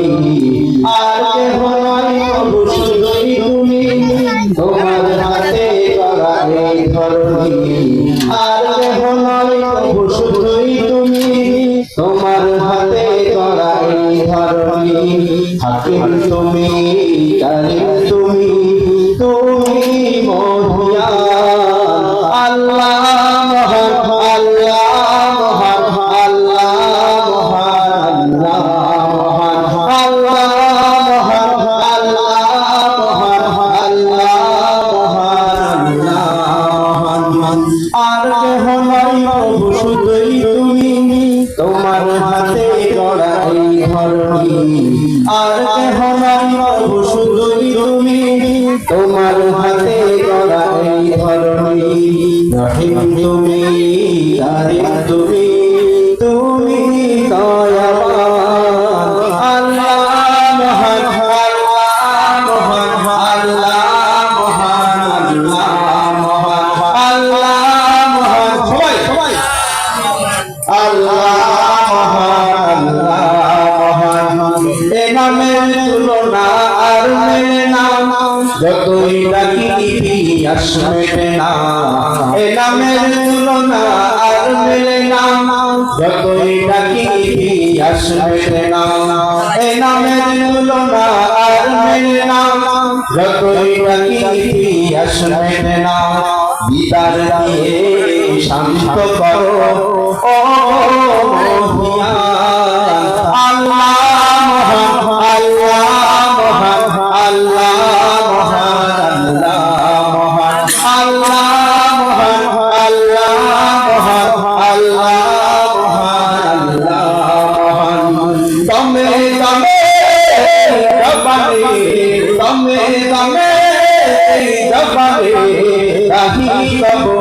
ধরণী আর কেহ নয় প্রভু শুধুই তুমি। তোমার হাতে গড়া এই ধরণী। আর কেহ নয় প্রভু শুধুই তুমি। তোমার হাতে তুমি। তুমি তোমার হাতে গড়া এই ধরণী আর কেহ নাই প্রভু, শুধুই তুমি। তোমার হাতে গড়া এই ধরণী রহিম তুমি। আসবে না। এ নামের তুলনা আর মেলে না। যতই ডাকি আসবে না। এ নামের তুলনা আর মেলে না। যতই ডাকি আসবে না। বিদার দিয়ে শান্ত করো। ও দামে দামে রাহি বাবু